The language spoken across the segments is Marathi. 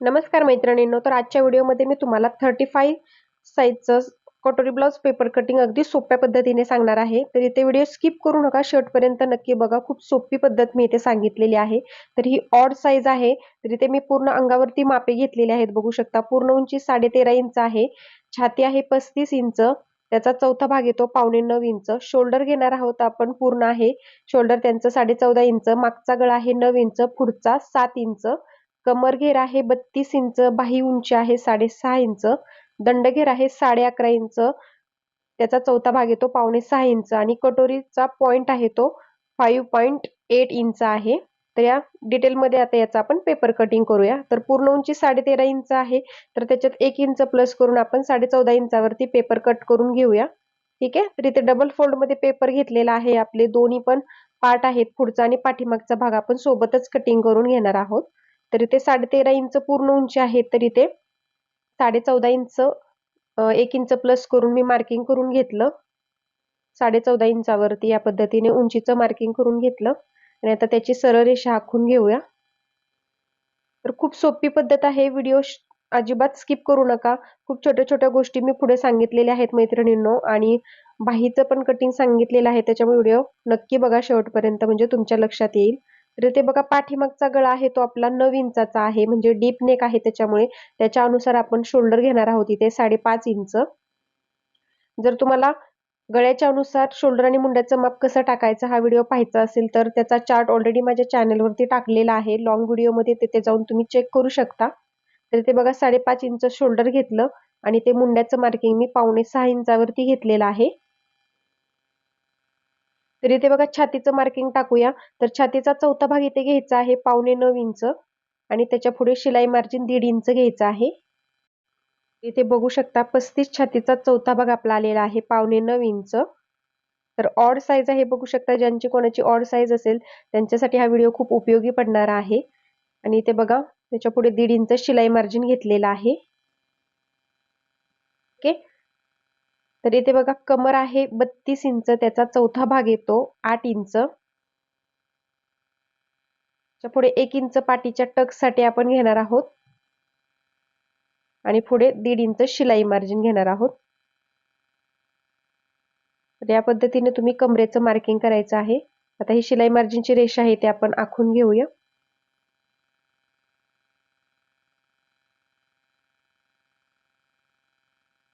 नमस्कार मैत्रिणींनो तर आजच्या व्हिडिओमध्ये मी तुम्हाला थर्टी फाय साईजचं कटोरी ब्लाउज पेपर कटिंग अगदी सोप्या पद्धतीने सांगणार आहे. तर इथे व्हिडिओ स्किप करू नका शेवटपर्यंत नक्की बघा. खूप सोपी पद्धत मी इथे सांगितलेली आहे. तर ही ऑड साईज आहे. तर इथे मी पूर्ण अंगावरती मापे घेतलेली आहेत बघू शकता. पूर्ण उंची साडे तेरा इंच आहे. छाती आहे पस्तीस इंच. त्याचा चौथा भाग येतो पावणे नऊ इंच. शोल्डर घेणार आहोत आपण पूर्ण आहे. शोल्डर त्यांचं साडे चौदा इंच. मागचा गळा आहे नऊ इंच. पुढचा सात इंच. कमरघेर आहे बत्तीस इंच बाही उंची आहे साडेसहा इंच दंडघेर आहे साडे अकरा इंच. त्याचा चौथा भाग येतो पावणे सहा इंच आणि कटोरीचा पॉइंट आहे तो फाईव्ह पॉईंट एट इंच आहे. तर या डिटेलमध्ये आता याचा आपण पेपर कटिंग करूया. तर पूर्ण उंची साडे तेरा इंच आहे. तर त्याच्यात एक इंच प्लस करून आपण साडे चौदा इंचावरती पेपर कट करून घेऊया. ठीक आहे? तर इथे डबल फोल्डमध्ये पेपर घेतलेला आहे. आपले दोन्ही पण पार्ट आहेत. पुढचा आणि पाठीमागचा भाग आपण सोबतच कटिंग करून घेणार आहोत. तर इथे साडे तेरा इंच पूर्ण उंची आहे तर इथे साडे चौदा इंच एक इंच प्लस करून मी मार्किंग करून घेतलं. साडे चौदा इंचावरती या पद्धतीने उंचीचं मार्किंग करून घेतलं. आणि आता त्याची सरळ रेषा आखून घेऊया. तर खूप सोपी पद्धत आहे व्हिडिओ अजिबात स्किप करू नका. खूप छोट्या छोट्या गोष्टी मी पुढे सांगितलेल्या आहेत मैत्रिणींनो. आणि बाहीचं पण कटिंग सांगितलेलं आहे त्याच्यामुळे व्हिडिओ नक्की बघा शेवटपर्यंत म्हणजे तुमच्या लक्षात येईल. तर ते बघा पाठीमागचा गळा आहे तो आपला नऊ इंचाचा आहे. म्हणजे डीप नेक आहे त्याच्यामुळे. त्याच्या अनुसार आपण शोल्डर घेणार आहोत इथे साडेपाच इंच जर तुम्हाला गळ्याच्या अनुसार शोल्डर आणि मुंड्याचं माप कसं टाकायचं हा व्हिडिओ पाहायचा असेल तर त्याचा चार्ट ऑलरेडी माझ्या चॅनलवरती टाकलेला आहे. लॉंग व्हिडिओमध्ये तिथे जाऊन तुम्ही चेक करू शकता. तर ते बघा साडेपाच इंच शोल्डर घेतलं आणि ते मुंड्याचं मार्किंग मी पावणे सहा इंचावरती घेतलेलं आहे. तर इथे बघा छातीचं मार्किंग टाकूया. तर छातीचा चौथा भाग इथे घ्यायचा आहे पावणे नऊ इंच. आणि त्याच्या पुढे शिलाई मार्जिन दीड इंच घ्यायचं आहे. इथे बघू शकता पस्तीस छातीचा चौथा भाग आपला आलेला आहे पावणे नऊ इंच. तर ऑड साईज आहे बघू शकता ज्यांची कोणाची ऑड साईज असेल त्यांच्यासाठी हा व्हिडिओ खूप उपयोगी पडणार आहे. आणि इथे बघा त्याच्या पुढे दीड इंच शिलाई मार्जिन घेतलेला आहे. ओके तर इथे बघा कमर आहे बत्तीस इंच त्याचा चौथा भाग येतो आठ इंच. पुढे एक इंच पाठीच्या टकसाठी आपण घेणार आहोत. आणि पुढे दीड इंच शिलाई मार्जिन घेणार आहोत. तर या पद्धतीने तुम्ही कमरेचं मार्किंग करायचं आहे. आता ही शिलाई मार्जिनची रेषा आहे ते आपण आखून घेऊया.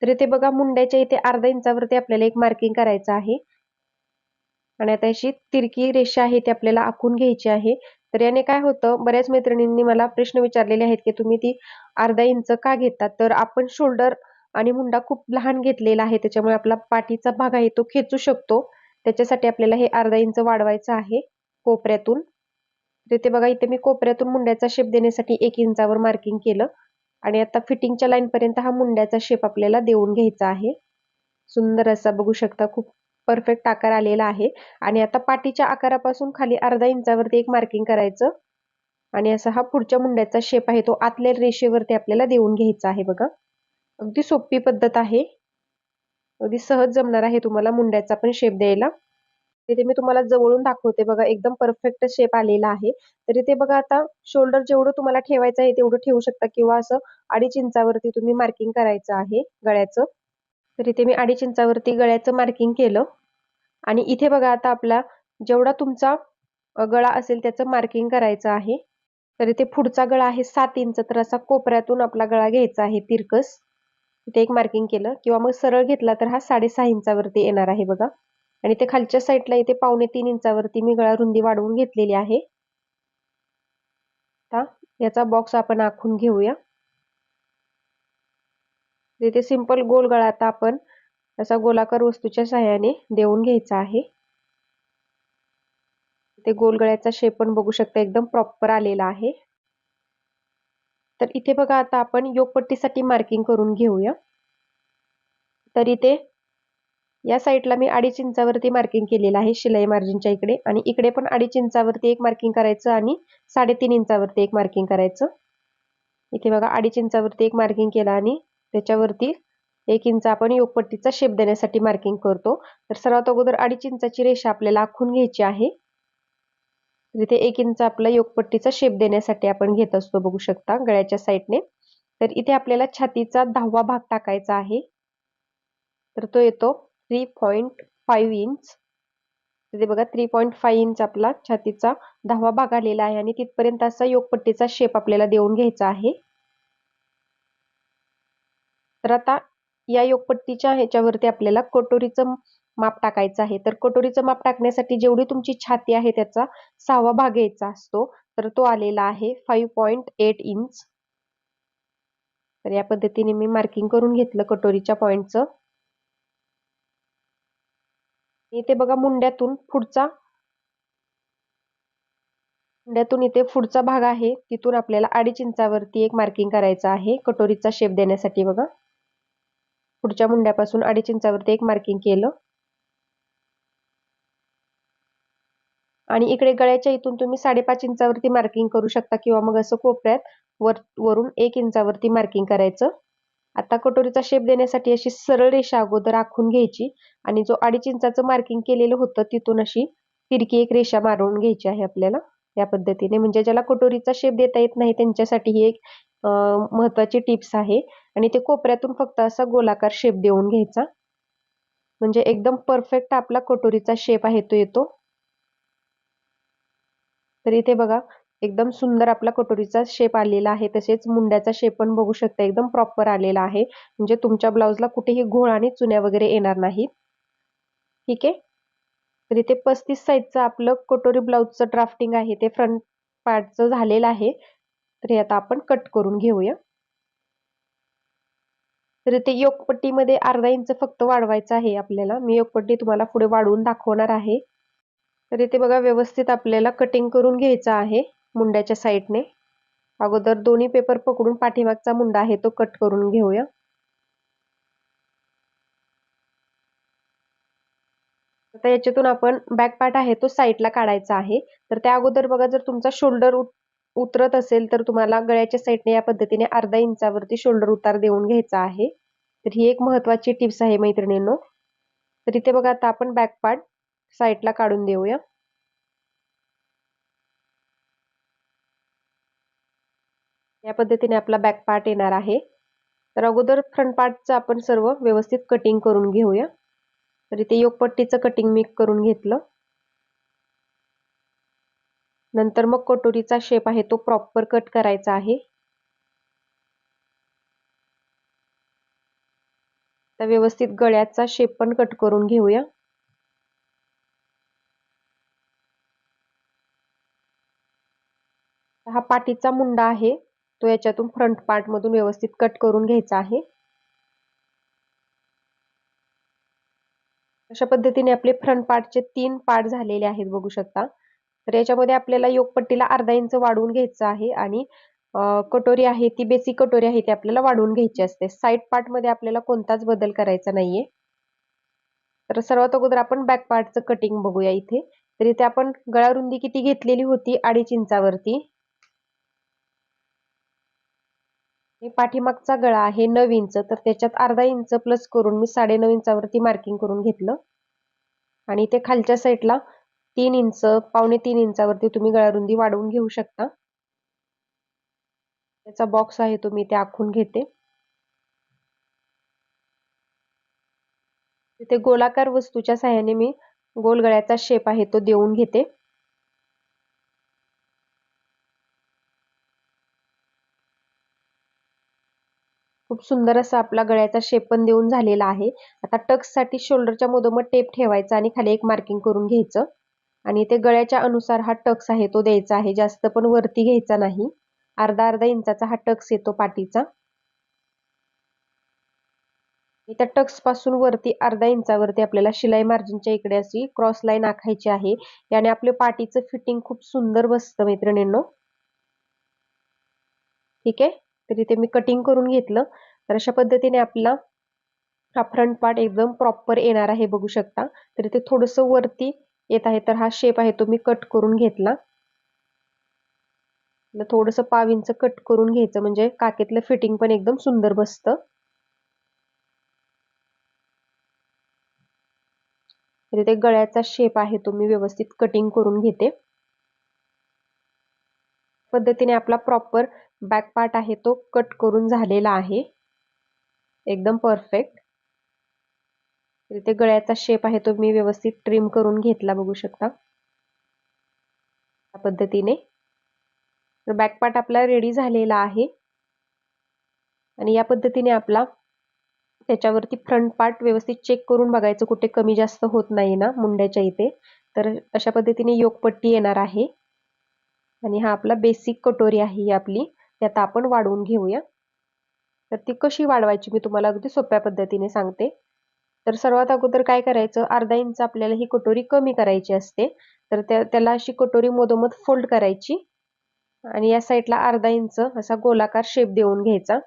तर इथे बघा मुंड्याच्या इथे अर्धा इंचावरती आपल्याला एक मार्किंग करायचं आहे. आणि आता अशी तिरकी रेषा आहे ती आपल्याला आखून घ्यायची आहे. तर याने काय होतं बऱ्याच मैत्रिणींनी मला प्रश्न विचारलेले आहेत की तुम्ही ती अर्धा इंच का घेतात तर आपण शोल्डर आणि मुंडा खूप लहान घेतलेला आहे त्याच्यामुळे आपला पाठीचा भाग आहे तो खेचू शकतो. त्याच्यासाठी आपल्याला हे अर्धा इंच वाढवायचं आहे कोपऱ्यातून. तर ते बघा इथे मी कोपऱ्यातून मुंड्याचा शेप देण्यासाठी एक इंचावर मार्किंग केलं. आणि आता फिटिंगच्या लाईनपर्यंत हा मुंड्याचा शेप आपल्याला देऊन घ्यायचा आहे. सुंदर असा बघू शकता खूप परफेक्ट आकार आलेला आहे. आणि आता पाठीच्या आकारापासून खाली अर्धा इंचावरती एक मार्किंग करायचं. आणि असा हा पुढच्या मुंड्याचा शेप आहे तो आतल्या रेषेवरती आपल्याला देऊन घ्यायचा आहे बघा. अगदी सोपी पद्धत आहे. अगदी सहज जमणार आहे तुम्हाला मुंड्याचा पण शेप द्यायला. तिथे मी तुम्हाला जवळून दाखवते बघा एकदम परफेक्ट शेप आलेला आहे. तर इथे बघा आता शोल्डर जेवढं तुम्हाला ठेवायचं आहे तेवढं ठेवू शकता किंवा असं अडीच इंचावरती तुम्ही मार्किंग करायचं आहे गळ्याचं. तर इथे मी अडीच इंचावरती गळ्याचं मार्किंग केलं. आणि इथे बघा आता आपला जेवढा तुमचा गळा असेल त्याचं मार्किंग करायचं आहे. तर इथे पुढचा गळा आहे सात इंच तर असा कोपऱ्यातून आपला गळा घ्यायचा आहे तिरकस. इथे एक मार्किंग केलं किंवा मग सरळ घेतला तर हा साडेसहा इंचावरती येणार आहे बघा. आणि ते खालच्या साईडला इथे पावणे तीन इंचावरती मी गळा रुंदी वाढवून घेतलेली आहे. आता याचा बॉक्स आपण आखून घेऊया. इथे सिंपल गोल गळा आता आपण असा गोलाकार वस्तूच्या सहाय्याने देऊन घ्यायचा आहे. ते गोल गळ्याचा शेप पण बघू शकता एकदम प्रॉपर आलेला आहे. तर इथे बघा आता आपण योगपट्टीसाठी मार्किंग करून घेऊया. तर इथे या साईडला मी अडीच इंचावरती मार्किंग केलेलं आहे शिलाई मार्जिनच्या इकडे. आणि इकडे पण अडीच इंचावरती एक मार्किंग करायचं आणि साडेतीन इंचावरती एक मार्किंग करायचं. इथे बघा अडीच इंचावरती एक मार्किंग केलं आणि त्याच्यावरती एक इंच आपण योगपट्टीचा शेप देण्यासाठी मार्किंग करतो. तर सर्वात अगोदर अडीच इंचाची रेषा आपल्याला आखून घ्यायची आहे. तर इथे एक इंच आपला योगपट्टीचा शेप देण्यासाठी आपण घेत असतो बघू शकता गळ्याच्या साईडने तर इथे आपल्याला छातीचा दहावा भाग टाकायचा आहे. तर तो येतो थ्री पॉईंट फाईव्ह इंच तिथे बघा थ्री पॉईंट फाईव्ह इंच आपला छातीचा दहावा भाग आलेला आहे आणि तिथपर्यंत असा योगपट्टीचा शेप आपल्याला देऊन घ्यायचा आहे. तर आता या योगपट्टीच्या ह्याच्यावरती आपल्याला कटोरीचं माप टाकायचं आहे. तर कटोरीचं माप टाकण्यासाठी जेवढी तुमची छाती आहे त्याचा सहावा भाग यायचा असतो. तर तो आलेला आहे फाईव्ह पॉईंट एट इंच तर या पद्धतीने मी मार्किंग करून घेतलं कटोरीच्या पॉईंटचं इथे बघा मुंड्यातून पुढचा मुंड्यातून इथे पुढचा भाग आहे. तिथून आपल्याला अडीच इंचावरती एक मार्किंग करायचं आहे. कटोरीचा शेप देण्यासाठी बघा. पुढच्या मुंड्यापासून अडीच इंचावरती एक मार्किंग केलं. आणि इकडे गळ्याच्या इथून तुम्ही साडेपाच इंचावरती मार्किंग करू शकता किंवा मग असं कोपऱ्यात वर वरून एक इंचावरती मार्किंग करायचं. आता कटोरीचा शेप देण्यासाठी अशी सरळ रेषा अगोदर आखून घ्यायची आणि जो अडीच इंचाचं मार्किंग केलेलं होतं तिथून अशी तिरकी एक रेषा मारून घ्यायची आहे आपल्याला या पद्धतीने. म्हणजे ज्याला कटोरीचा शेप देता येत नाही त्यांच्यासाठी ही एक महत्वाची टिप्स आहे. आणि ते कोपऱ्यातून फक्त असा गोलाकार शेप देऊन घ्यायचा. म्हणजे एकदम परफेक्ट आपला कटोरीचा शेप आहे तो येतो. तर इथे बघा एकदम सुंदर आपला कटोरीचा शेप आलेला आहे. तसेच मुंड्याचा शेप पण बघू शकता एकदम प्रॉपर आलेला आहे. म्हणजे तुमच्या ब्लाऊजला कुठेही घोळ आणि चुन्या वगैरे येणार नाहीत. ठीक आहे? तर इथे पस्तीस साईजचं आपलं कटोरी ब्लाऊजचं ड्राफ्टिंग आहे. ते फ्रंट पार्टचं झालेलं आहे. तर हे आता आपण कट करून घेऊया. तर इथे योगपट्टीमध्ये अर्धा इंच फक्त वाढवायचं आहे आपल्याला. मी योगपट्टी तुम्हाला पुढे वाढवून दाखवणार आहे. तर इथे बघा व्यवस्थित आपल्याला कटिंग करून घ्यायचं आहे. मुंड्याच्या साईडने. अगोदर दोन्ही पेपर पकडून पाठीमागचा मुंडा आहे तो कट करून घेऊया. आता याच्यातून आपण बॅक पार्ट आहे तो साईडला काढायचा आहे. तर त्या अगोदर बघा जर तुमचा शोल्डर उतरत असेल तर तुम्हाला गळ्याच्या साईडने या पद्धतीने अर्धा इंचावरती शोल्डर उतार देऊन घ्यायचा आहे. तर ही एक महत्वाची टिप्स आहे मैत्रिणींनो. तर इथे बघा आता आपण बॅक पार्ट साईडला काढून देऊया. या पद्धतीने आपला बॅक पार्ट येणार आहे. तर अगोदर फ्रंट पार्टचं आपण सर्व व्यवस्थित कटिंग करून घेऊया. तर इथे योगपट्टीचं कटिंग मी करून घेतलं. नंतर मग कटोरीचा शेप आहे तो प्रॉपर कट करायचा आहे. तर व्यवस्थित गळ्याचा शेप पण कट करून घेऊया. हा पाठीचा मुंडा आहे. तो याच्यातून फ्रंट पार्ट मधून व्यवस्थित कट करून घ्यायचा आहे. अशा पद्धतीने आपले फ्रंट पार्टचे तीन पार्ट झालेले आहेत बघू शकता. तर याच्यामध्ये आपल्याला योगपट्टीला अर्धा इंच वाढवून घ्यायचं आहे आणि कटोरी आहे ती बेसिक कटोरी आहे ती आपल्याला वाढवून घ्यायची असते. साईड पार्टमध्ये आपल्याला कोणताच बदल करायचा नाहीये. तर सर्वात अगोदर आपण बॅक पार्टचं कटिंग बघूया इथे. तर इथे आपण गळा रुंदी किती घेतलेली होती? अडीच इंचावरती. हे पाठीमागचा गळा आहे नऊ इंच तर त्याच्यात अर्धा इंच प्लस करून मी साडे नऊ इंचावरती मार्किंग करून घेतलं. आणि ते खालच्या साईडला तीन इंच पावणे तीन इंचावरती तुम्ही गळारुंदी वाढवून घेऊ शकता. त्याचा बॉक्स आहे तो मी ते आखून घेते. तिथे गोलाकार वस्तूच्या साह्याने मी गोल गळ्याचा शेप आहे तो देऊन घेते. खूप सुंदर असा आपला गळ्याचा शेप पण देऊन झालेला आहे. आता टक्ससाठी शोल्डरच्या मधोमध टेप ठेवायचा आणि खाली एक मार्किंग करून घ्यायचं. आणि ते गळ्याच्या अनुसार हा टक्स आहे तो द्यायचा आहे. जास्त पण वरती घ्यायचा नाही. अर्धा अर्धा इंचाचा हा टक्स येतो पाठीचा. त्या टक्सपासून वरती अर्धा इंचावरती आपल्याला शिलाई मार्जिनच्या इकडे अशी क्रॉस लाईन आखायची आहे. याने आपले पाठीचं फिटिंग खूप सुंदर बसतं मैत्रिणींनो. ठीक आहे? तर इथे मी कटिंग करून घेतलं. तर अशा पद्धतीने आपला हा फ्रंट पार्ट एकदम प्रॉपर येणार आहे बघू शकता. तर इथे थोडस वरती येत आहे. तर हा शेप आहे तो मी कट करून घेतला. थोडस पाव इंच कट करून घ्यायचं. म्हणजे काकेतलं फिटिंग पण एकदम सुंदर बसतं. तर इथे गळ्याचा शेप आहे तो मी व्यवस्थित कटिंग करून घेते. पद्धतीने आपला प्रॉपर बॅक पार्ट आहे तो कट करून झालेला आहे. एकदम परफेक्ट इथे गळ्याचा शेप आहे तो मी व्यवस्थित ट्रिम करून घेतला बघू शकता. त्या पद्धतीने. तर बॅक पार्ट आपला रेडी झालेला आहे. आणि या पद्धतीने आपला त्याच्यावरती फ्रंट पार्ट व्यवस्थित चेक करून बघायचं कुठे कमी जास्त होत नाही ना मुंड्याच्या इथे. तर अशा पद्धतीने योगपट्टी येणार आहे. आणि हा आपला बेसिक कटोरी आहे ही आपली. त्यात आपण वाढवून घेऊया. तर ती कशी वाढवायची मी तुम्हाला अगदी सोप्या पद्धतीने सांगते. तर सर्वात अगोदर काय करायचं? अर्धा इंच आपल्याला ही कटोरी कमी करायची असते. तर त्या त्याला अशी कटोरी मधोमध फोल्ड करायची. आणि या साईडला अर्धा इंच असा गोलाकार शेप देऊन घ्यायचा.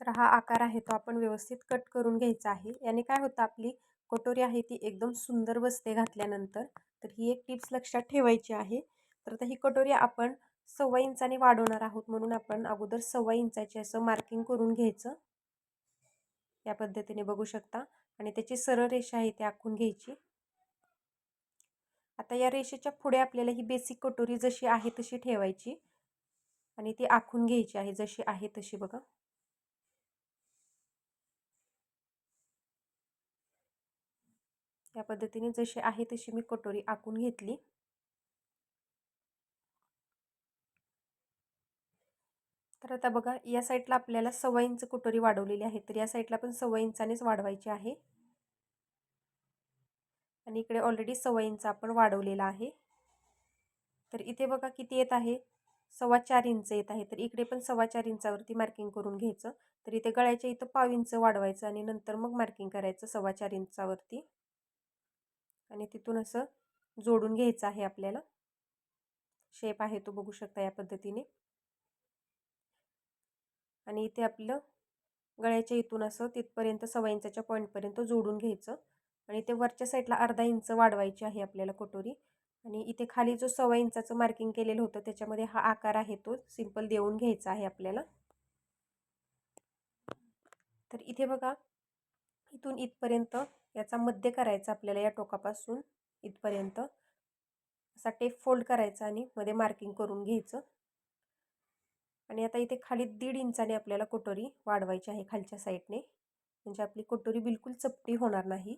तर हा आकार आहे तो आपण व्यवस्थित कट करून घ्यायचा आहे. याने काय होतं आपली कटोरी आहे ती एकदम सुंदर बसते घातल्यानंतर तर ही एक टिप्स लक्षात ठेवायची आहे. तर आता ही कटोरी आपण सव्वा इंचाने वाढवणार आहोत म्हणून आपण अगोदर सव्वा इंचाची असं मार्किंग करून घ्यायचं. या पद्धतीने बघू शकता. आणि त्याची सरळ रेषा आहे ती आखून घ्यायची. आता या रेषेच्या पुढे आपल्याला ही बेसिक कटोरी जशी आहे तशी ठेवायची. आणि ती आखून घ्यायची आहे जशी आहे तशी बघा. या पद्धतीने जशी आहे तशी मी कटोरी आखून घेतली. तर आता बघा या साईडला आपल्याला सव्वा इंच कुटोरी वाढवलेली आहे. तर या साईडला पण सव्वा इंचानेच वाढवायची आहे. आणि इकडे ऑलरेडी सव्वा इंच आपण वाढवलेला आहे. तर इथे बघा किती येत आहे? सव्वा चार इंच येत आहे. तर इकडे पण सव्वा चार इंचावरती मार्किंग करून घ्यायचं. तर इथे गळ्याच्या इथं पाव इंच वाढवायचं आणि नंतर मग मार्किंग करायचं सव्वा चार इंचावरती. आणि तिथून असं जोडून घ्यायचं आहे आपल्याला. शेप आहे तो बघू शकता या पद्धतीने. आणि इथे आपलं गळ्याच्या इथून असं तिथपर्यंत सव्वा इंचाच्या पॉईंटपर्यंत जोडून घ्यायचं. आणि ते वरच्या साईडला अर्धा इंच वाढवायची आहे आपल्याला कटोरी आणि इथे खाली जो सव्वा इंचाचं मार्किंग केलेलं होतं त्याच्यामध्ये हा आकार आहे तो सिंपल देऊन घ्यायचा आहे आपल्याला. तर इथे बघा इथून इथपर्यंत याचा मध्य करायचा आपल्याला या टोकापासून इथपर्यंत. असा टेप फोल्ड करायचा आणि मध्ये मार्किंग करून घ्यायचं. आणि आता इथे खाली दीड इंचाने आपल्याला कटोरी वाढवायची आहे खालच्या साईडने. म्हणजे आपली कटोरी बिलकुल चपटी होणार नाही.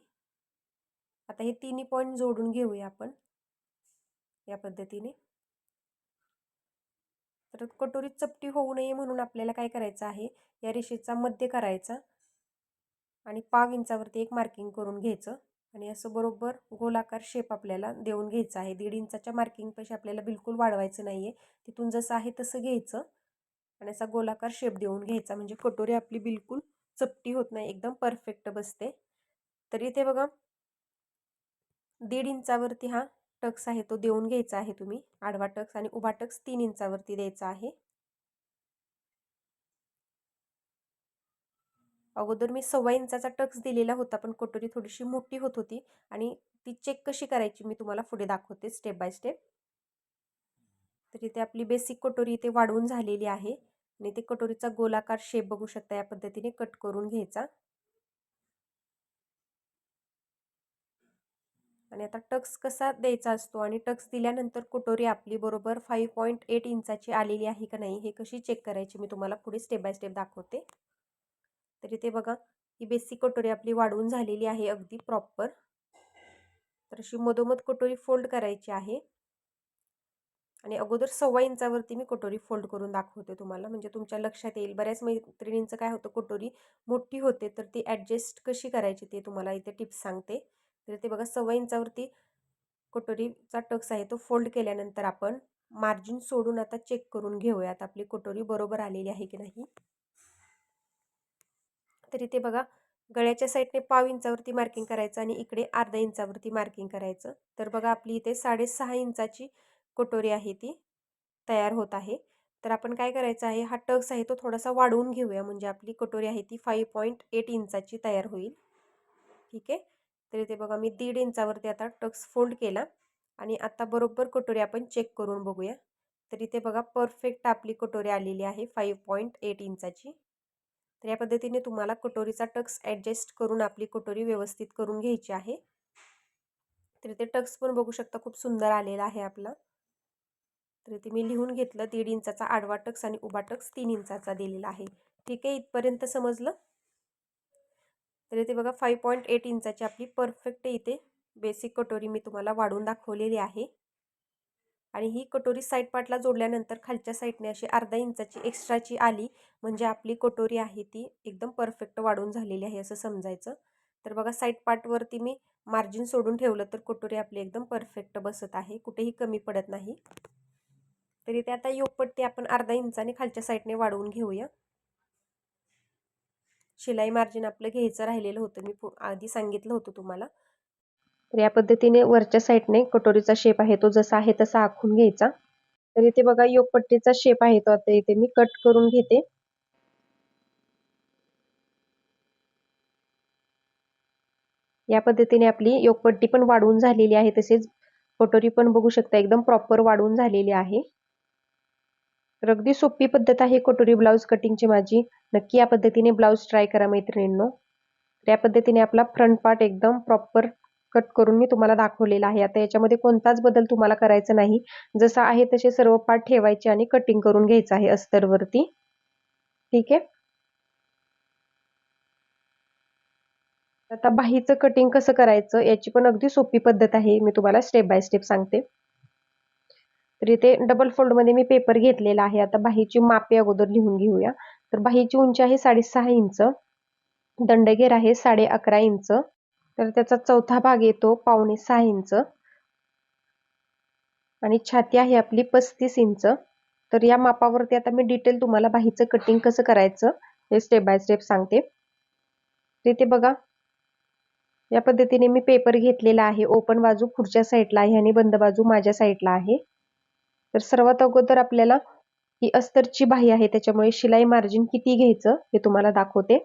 आता हे तिन्ही पॉईंट जोडून घेऊया आपण. या पद्धतीने. तर कटोरी चपटी होऊ नये म्हणून आपल्याला काय करायचं आहे? या रेषेचा मध्य करायचा. आणि पाव इंचावरती एक मार्किंग करून घ्यायचं. आणि असं बरोबर गोलाकार शेप आपल्याला देऊन घ्यायचं आहे. दीड इंचाच्या मार्किंगपेक्षा आपल्याला बिलकुल वाढवायचं नाही आहे तिथून जसं आहे तसं घ्यायचं. आणि असा गोलाकार शेप देऊन घ्यायचा. म्हणजे कटोरी आपली बिलकुल चपटी होत नाही एकदम परफेक्ट बसते. तर इथे बघा दीड इंचावरती हा टक्स आहे तो देऊन घ्यायचा आहे तुम्ही. आडवा टक्स आणि उभा टक्स तीन इंचावरती द्यायचा आहे. अगोदर मी सव्वा इंचाचा टक्स दिलेला होता पण कटोरी थोडीशी मोठी होत होती आणि ती चेक कशी करायची मी तुम्हाला पुढे दाखवते स्टेप बाय स्टेप तर इथे आपली बेसिक कटोरी इथे वाढवून झालेली आहे. आणि ते कटोरीचा गोलाकार शेप बघू शकता या पद्धतीने कट करून घ्यायचा. आणि आता टक्स कसा द्यायचा असतो आणि टक्स दिल्यानंतर कटोरी आपली बरोबर फाईव्ह पॉईंट एट इंचाची आलेली आहे का नाही हे कशी चेक करायची मी तुम्हाला पुढे स्टेप बाय स्टेप दाखवते. तर इथे बघा ही बेसिक कटोरी आपली वाढवून झालेली आहे अगदी प्रॉपर तर अशी मधोमध कटोरी फोल्ड करायची आहे. आणि अगोदर सव्वा इंचावरती मी कटोरी फोल्ड करून दाखवते तुम्हाला. म्हणजे तुमच्या लक्षात येईल. बऱ्याच मैत्रिणींचं काय होतं कटोरी मोठी होते तर ती ॲडजस्ट कशी करायची ते तुम्हाला इथे टिप्स सांगते. तर ते बघा सव्वा इंचावरती कटोरीचा टक्स आहे तो फोल्ड केल्यानंतर आपण मार्जिन सोडून आता चेक करून घेऊयात आपली कटोरी बरोबर आलेली आहे की नाही. तर इथे बघा गळ्याच्या साईडने पाव इंचावरती मार्किंग करायचं आणि इकडे अर्धा इंचावरती मार्किंग करायचं. तर बघा आपली इथे साडेसहा इंचाची कटोरी आहे ती तयार होत आहे. तर आपण काय करायचं आहे हा टक्स आहे तो थोडासा वाढवून घेऊया. म्हणजे आपली कटोरी आहे ती फाईव्ह पॉईंट एट इंचाची तयार होईल. ठीक आहे? तर इथे बघा मी दीड इंचावरती आता टक्स फोल्ड केला आणि आता बरोबर कटोरी आपण चेक करून बघूया. तर इथे बघा परफेक्ट आपली कटोरी आलेली आहे फाईव्ह पॉईंट एट इंचाची. तर या पद्धतीने तुम्हाला कटोरीचा टक्स ॲडजस्ट करून आपली कटोरी व्यवस्थित करून घ्यायची आहे. तर इथे टक्स पण बघू शकता खूप सुंदर आलेला आहे आपला. तर इथे मी लिहून घेतलं दीड इंचाचा आडवा टक्स आणि उभा टक्स तीन इंचाचा दिलेला आहे. ठीक आहे इथपर्यंत समजलं? तर इथे बघा फाईव्ह पॉईंट एट इंचाची आपली परफेक्ट इथे. बेसिक कटोरी मी तुम्हाला वाढून दाखवलेली आहे. आणि ही कटोरी साईड पार्टला जोडल्यानंतर खालच्या साईडने अशी अर्धा इंचाची एक्स्ट्राची आली. म्हणजे आपली कटोरी आहे ती एकदम परफेक्ट वाढून झालेली आहे असं समजायचं. तर बघा साईड पार्टवरती मी मार्जिन सोडून ठेवलं तर कटोरी आपली एकदम परफेक्ट बसत आहे. कुठेही कमी पडत नाही. तरी ते आता योगपट्टी आपण अर्धा इंचाने खालच्या साईडने वाढवून घेऊया. शिलाई मार्जिन आपलं घ्यायचं राहिलेलं होतं. मी आधी सांगितलं होतं तुम्हाला. तर या पद्धतीने वरच्या साईडने कटोरीचा शेप आहे तो जसा आहे तसा आखून घ्यायचा. तर इथे बघा योगपट्टीचा शेप आहे तो. आता इथे मी कट करून घेते. या पद्धतीने आपली योगपट्टी पण वाढवून झालेली आहे. तसेच कटोरी पण बघू शकता एकदम प्रॉपर वाढून झालेली आहे. तर अगदी सोपी पद्धत आहे कटोरी ब्लाऊज कटिंगची माझी. नक्की या पद्धतीने ब्लाऊज ट्राय करा मैत्रिणींनो. तर या पद्धतीने आपला फ्रंट पार्ट एकदम प्रॉपर कट करून मी तुम्हाला दाखवलेला आहे. आता याच्यामध्ये कोणताच बदल तुम्हाला करायचा नाही. जसा आहे तसे सर्व पार्ट ठेवायचे आणि कटिंग करून घ्यायचं आहे अस्तरवरती. ठीक आहे? आता बाहीचं कटिंग कसं करायचं याची पण अगदी सोपी पद्धत आहे. मी तुम्हाला स्टेप बाय स्टेप सांगते. तर इथे डबल फोल्डमध्ये मी पेपर घेतलेला आहे. आता बाहीची मापे अगोदर लिहून घेऊया. तर बाहीची उंची आहे साडेसहा इंच. दंडगेर आहे साडे अकरा इंच. तर त्याचा चौथा भाग येतो पावणे सहा इंच. आणि छाती आहे आपली पस्तीस इंच. तर या मापावरती आता मी डिटेल तुम्हाला बाहीचं कटिंग कसं करायचं हे स्टेप बाय स्टेप सांगते. तिथे बघा. या पद्धतीने मी पेपर घेतलेला आहे. ओपन बाजू पुढच्या साईडला आहे आणि बंद बाजू माझ्या साईडला आहे. तर सर्वात अगोदर आपल्याला ही अस्तरची बाही आहे त्याच्यामुळे शिलाई मार्जिन किती घ्यायचं हे तुम्हाला दाखवते.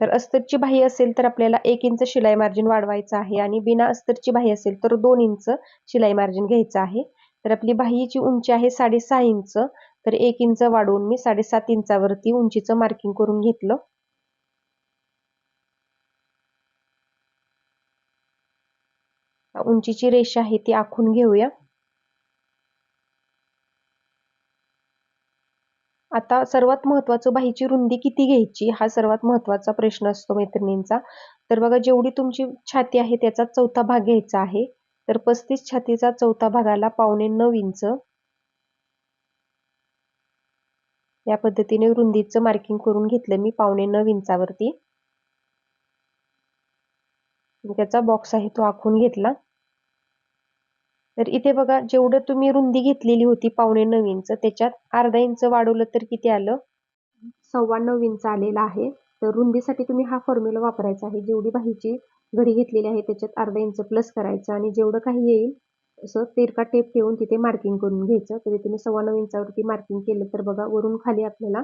तर अस्तरची बाही असेल तर आपल्याला एक इंच शिलाई मार्जिन वाढवायचं आहे आणि बिना अस्तरची बाही असेल तर दोन इंच शिलाई मार्जिन घ्यायचं आहे. तर आपली बाहीची उंची आहे साडेसहा इंच तर एक इंच वाढवून मी साडेसात इंचावरती उंचीचं मार्किंग करून घेतलं. उंचीची रेषा आहे ती आखून घेऊया. आता सर्वात महत्वाचं बाहीची रुंदी किती घ्यायची हा सर्वात महत्त्वाचा प्रश्न असतो मैत्रिणींचा. तर बघा जेवढी तुमची छाती आहे त्याचा चौथा भाग घ्यायचा आहे. तर पस्तीस छातीचा चौथा भागाला पावणे नऊ इंच. या पद्धतीने रुंदीचं मार्किंग करून घेतलं मी पावणे नऊ इंचावरती. त्याचा बॉक्स आहे तो आखून घेतला. तर इथे बघा जेवढं तुम्ही रुंदी घेतलेली होती पावणे नऊ इंच त्याच्यात अर्धा इंच वाढवलं तर किती आलं? सव्वा नऊ इंच आलेला आहे. तर रुंदीसाठी तुम्ही हा फॉर्म्युला वापरायचा आहे. जेवढी बाहीची घडी घेतलेली आहे त्याच्यात अर्धा इंच प्लस करायचं आणि जेवढं काही येईल असं तेरका टेप ठेवून तिथे मार्किंग करून घ्यायचं. तर इथे मी सव्वा नऊ इंचावरती मार्किंग केलं तर बघा वरून खाली आपल्याला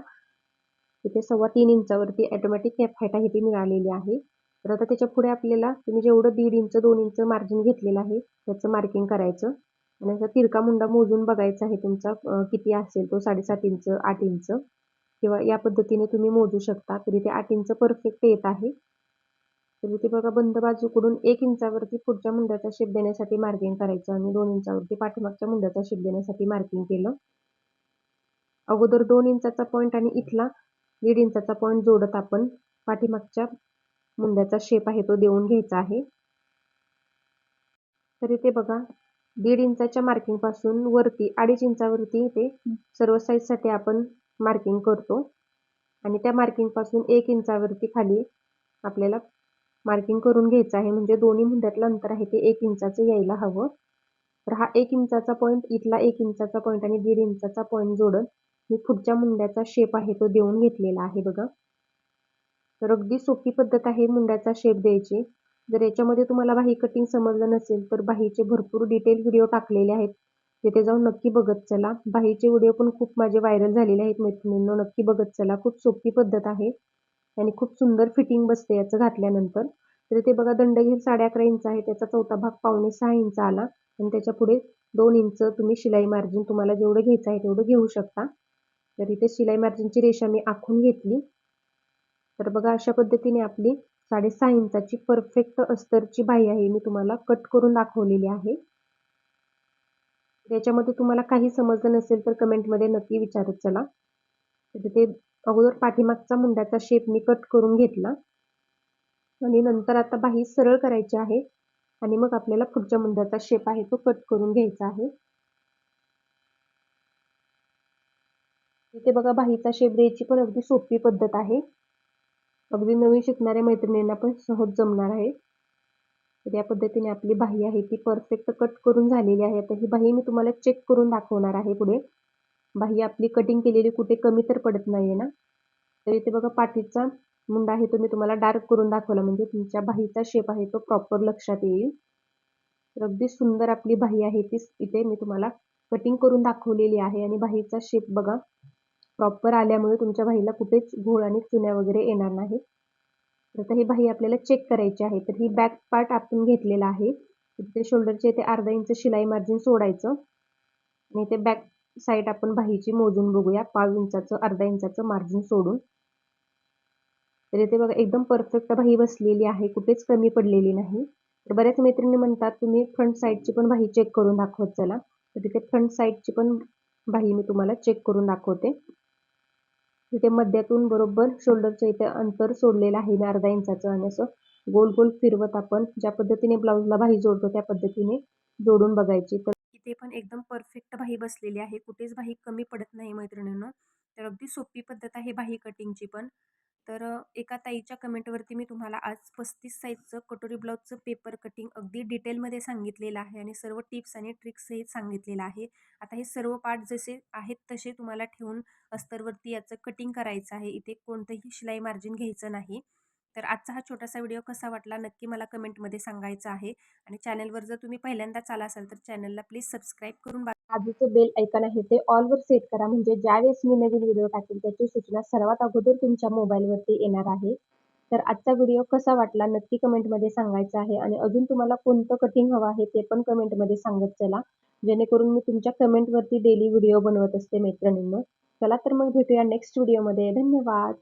तिथे सव्वा तीन इंचावरती ऑटोमॅटिक कॅप हाईट आहे ती मिळालेली आहे. तर आता त्याच्या पुढे आपल्याला तुम्ही जेवढं दीड इंच दोन इंच मार्जिन घेतलेलं आहे त्याचं मार्किंग करायचं. आणि असा तिरका मुंडा मोजून बघायचा आहे तुमचा किती असेल तो साडेसात इंच आठ इंच. किंवा या पद्धतीने तुम्ही मोजू शकता. तरी ते आठ इंच परफेक्ट येत आहे. तर ते बघा बंद बाजूकडून एक इंचावरती पुढच्या मुंड्याचा शेप देण्यासाठी मार्किंग करायचं. आणि दोन इंचावरती पाठीमागच्या मुंड्याचा शेप देण्यासाठी मार्किंग केलं. अगोदर दोन इंचाचा पॉईंट आणि इथला दीड इंचाचा पॉईंट जोडत आपण पाठीमागच्या मुंड्याचा शेप आहे तो देऊन घ्यायचा आहे. तर इथे बघा दीड इंचाच्या मार्किंगपासून वरती अडीच इंचावरती ते सर्व साईजसाठी आपण मार्किंग करतो. आणि त्या मार्किंगपासून एक इंचावरती खाली आपल्याला मार्किंग करून घ्यायचं आहे. म्हणजे दोन्ही मुंड्यातलं अंतर आहे ते एक इंचाचं यायला हवं. तर हा एक इंचाचा पॉईंट इथला एक इंचाचा पॉईंट आणि दीड इंचाचा पॉईंट जोडत मी पुढच्या मुंड्याचा शेप आहे तो देऊन घेतलेला आहे बघा. तर अगदी सोपी पद्धत आहे मुंड्याचा शेप द्यायची. जर याच्यामध्ये तुम्हाला बाही कटिंग समजलं नसेल तर बाहीचे भरपूर डिटेल व्हिडिओ टाकलेले आहेत. तिथे जाऊन नक्की बघत चला. बाहीचे व्हिडिओ पण खूप माझे व्हायरल झालेले आहेत मैत्रिणींनो. नक्की बघत चला. खूप सोपी पद्धत आहे आणि खूप सुंदर फिटिंग बसते याचं घातल्यानंतर. तर ते बघा दंडगीर साडे अकरा इंच आहे. त्याचा चौथा भाग पावणे सहा इंच आला. आणि त्याच्या पुढे दोन इंच तुम्ही शिलाई मार्जिन तुम्हाला जेवढं घ्यायचं आहे तेवढं घेऊ शकता. तर इथे शिलाई मार्जिनची रेषा मी आखून घेतली. तर बघा अशा पद्धतीने आपली साडेसहा इंचाची परफेक्ट अस्तरची बाई आहे मी तुम्हाला कट करून दाखवलेली आहे. त्याच्यामध्ये तुम्हाला काही समजलं नसेल तर कमेंटमध्ये नक्की विचारत चला. तर ते अगोदर पाठीमागचा मुंड्याचा शेप मी कट करून घेतला. आणि नंतर आता बाही सरळ करायची आहे. आणि मग आपल्याला पुढच्या मुंड्याचा शेप आहे तो कट करून घ्यायचा आहे. इथे बघा बाहीचा शेप द्यायची पण अगदी सोपी पद्धत आहे. अगदी नवीन शिकणाऱ्या मैत्रिणींना पण सहज जमणार आहे. तर या पद्धतीने आपली बाही आहे ती परफेक्ट कट करून झालेली आहे. आता ही बाही मी तुम्हाला चेक करून दाखवणार आहे पुढे. बाही आपली कटिंग केलेली कुठे कमी तर पडत नाहीये ना? तर इथे बघा पाठीचा मुंडा आहे तो मी तुम्हाला डार्क करून दाखवला. म्हणजे तुमच्या बाहीचा शेप आहे तो प्रॉपर लक्षात येईल. तर अगदी सुंदर आपली बाही आहे ती. इथे मी तुम्हाला कटिंग करून दाखवलेली आहे. आणि बाहीचा शेप बघा. प्रॉपर आल्यामुळे तुमच्या भाईला कुठेच घोळ आणि चुन्या वगैरे येणार नाही आता ही बाई आपल्याला चेक करायची आहे. तर ही बॅक पार्ट आपण घेतलेला आहे. तिथे शोल्डरचे इथे अर्धा इंच शिलाई मार्जिन सोडायचं. आणि इथे बॅक साईड आपण भाईची मोजून बघूया. पाव इंचाचं अर्धा इंचाचं मार्जिन सोडून. तर इथे बघा एकदम परफेक्ट भाई बसलेली आहे. कुठेच कमी पडलेली नाही. तर बऱ्याच मैत्रिणी म्हणतात तुम्ही फ्रंट साईडची पण बाई चेक करून दाखवत चला. तर तिथे फ्रंट साईडची पण बाही मी तुम्हाला चेक करून दाखवते. तिथे मध्यातून बरोबर शोल्डरच्या इथे अंतर सोडलेलं आहे अर्धा इंचाचं. आणि असं गोल गोल फिरवत आपण ज्या पद्धतीने ब्लाऊजला बाही जोडतो त्या पद्धतीने जोडून बघायची. तर इथे पण एकदम परफेक्ट बाही बसलेली आहे. कुठेच बाही कमी पडत नाही मैत्रिणींनो. तर अगदी सोपी पद्धत आहे बाही कटिंगची पण. तर एका ताईच्या कमेंटवरती मी तुम्हाला आज पस्तीस साईजचं कटोरी ब्लाऊजचं पेपर कटिंग अगदी डिटेलमध्ये सांगितलेलं आहे आणि सर्व टिप्स आणि ट्रिक्सही सांगितलेलं आहे. आता हे सर्व पार्ट जसे आहेत तसे तुम्हाला ठेवून अस्तरवरती याचं कटिंग करायचं आहे. इथे कोणतंही शिलाई मार्जिन घ्यायचं नाही. तर आजचा हा छोटासा व्हिडिओ कसा वाटला नक्की मला कमेंटमध्ये सांगायचं आहे. आणि चॅनलवर जर तुम्ही पहिल्यांदाच आला असाल तर चॅनलला प्लीज सबस्क्राईब करून आधीचं बेल ऐकन आहे ते ऑलवर सेट करा. म्हणजे ज्यावेळेस मी नवीन व्हिडिओ टाकेल त्याची सूचना सर्वात अगोदर तुमच्या मोबाईलवरती येणार आहे. तर आजचा व्हिडिओ कसा वाटला नक्की कमेंटमध्ये सांगायचं आहे. आणि अजून तुम्हाला कोणतं कटिंग हवं आहे ते पण कमेंटमध्ये सांगत चला. जेणेकरून मी तुमच्या कमेंटवरती डेली व्हिडिओ बनवत असते मैत्रिणींना. चला तर मग भेटूया नेक्स्ट व्हिडिओमध्ये. धन्यवाद.